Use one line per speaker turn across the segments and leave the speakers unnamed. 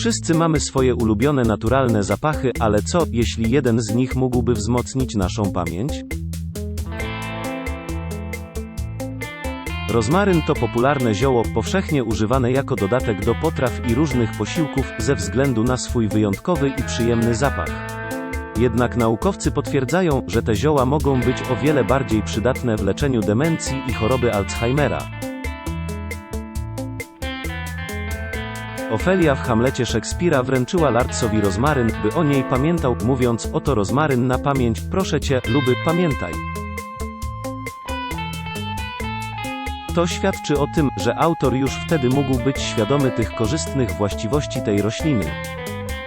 Wszyscy mamy swoje ulubione naturalne zapachy, ale co, jeśli jeden z nich mógłby wzmocnić naszą pamięć? Rozmaryn to popularne zioło, powszechnie używane jako dodatek do potraw i różnych posiłków, ze względu na swój wyjątkowy i przyjemny zapach. Jednak naukowcy potwierdzają, że te zioła mogą być o wiele bardziej przydatne w leczeniu demencji i choroby Alzheimera. Ofelia w Hamlecie Szekspira wręczyła Lartsowi rozmaryn, by o niej pamiętał, mówiąc, oto rozmaryn na pamięć, proszę cię, luby, pamiętaj. To świadczy o tym, że autor już wtedy mógł być świadomy tych korzystnych właściwości tej rośliny.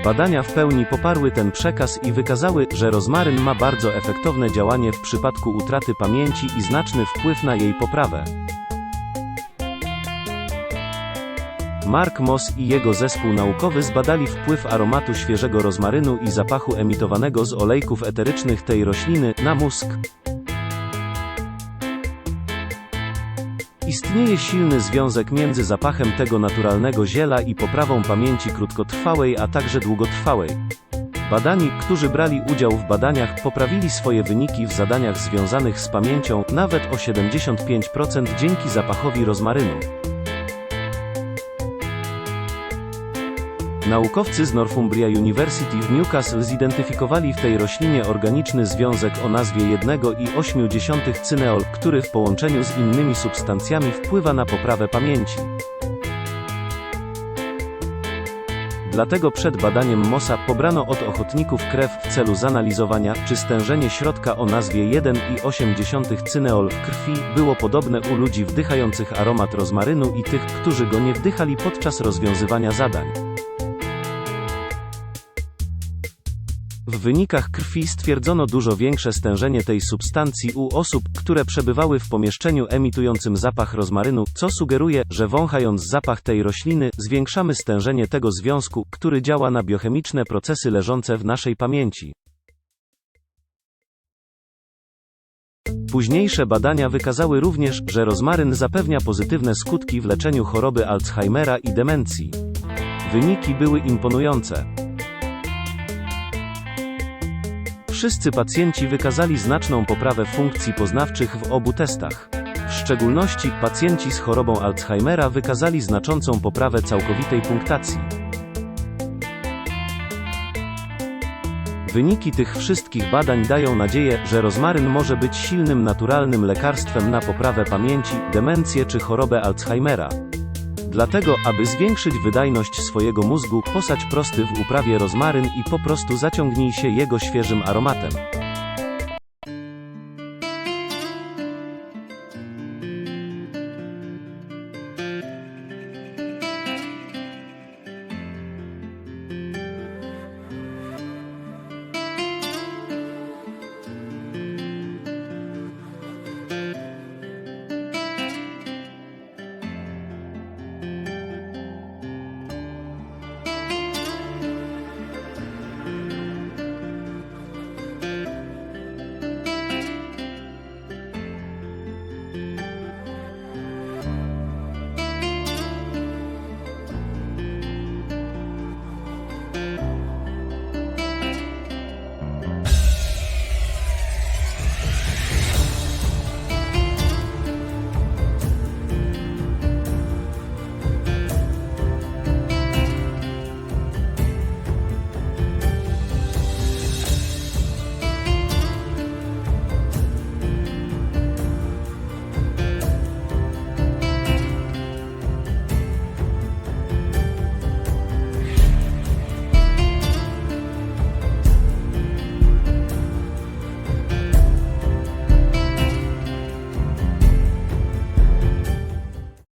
Badania w pełni poparły ten przekaz i wykazały, że rozmaryn ma bardzo efektowne działanie w przypadku utraty pamięci i znaczny wpływ na jej poprawę. Mark Moss i jego zespół naukowy zbadali wpływ aromatu świeżego rozmarynu i zapachu emitowanego z olejków eterycznych tej rośliny na mózg. Istnieje silny związek między zapachem tego naturalnego ziela i poprawą pamięci krótkotrwałej, a także długotrwałej. Badani, którzy brali udział w badaniach, poprawili swoje wyniki w zadaniach związanych z pamięcią nawet o 75% dzięki zapachowi rozmarynu. Naukowcy z Northumbria University w Newcastle zidentyfikowali w tej roślinie organiczny związek o nazwie 1,8 cyneol, który w połączeniu z innymi substancjami wpływa na poprawę pamięci. Dlatego przed badaniem Mossa pobrano od ochotników krew w celu zanalizowania, czy stężenie środka o nazwie 1,8 cyneol w krwi było podobne u ludzi wdychających aromat rozmarynu i tych, którzy go nie wdychali podczas rozwiązywania zadań. Wynikach krwi stwierdzono dużo większe stężenie tej substancji u osób, które przebywały w pomieszczeniu emitującym zapach rozmarynu, co sugeruje, że wąchając zapach tej rośliny, zwiększamy stężenie tego związku, który działa na biochemiczne procesy leżące w naszej pamięci. Późniejsze badania wykazały również, że rozmaryn zapewnia pozytywne skutki w leczeniu choroby Alzheimera i demencji. Wyniki były imponujące. Wszyscy pacjenci wykazali znaczną poprawę funkcji poznawczych w obu testach. W szczególności, pacjenci z chorobą Alzheimera wykazali znaczącą poprawę całkowitej punktacji. Wyniki tych wszystkich badań dają nadzieję, że rozmaryn może być silnym naturalnym lekarstwem na poprawę pamięci, demencję czy chorobę Alzheimera. Dlatego, aby zwiększyć wydajność swojego mózgu, posadź prosty w uprawie rozmaryn i po prostu zaciągnij się jego świeżym aromatem.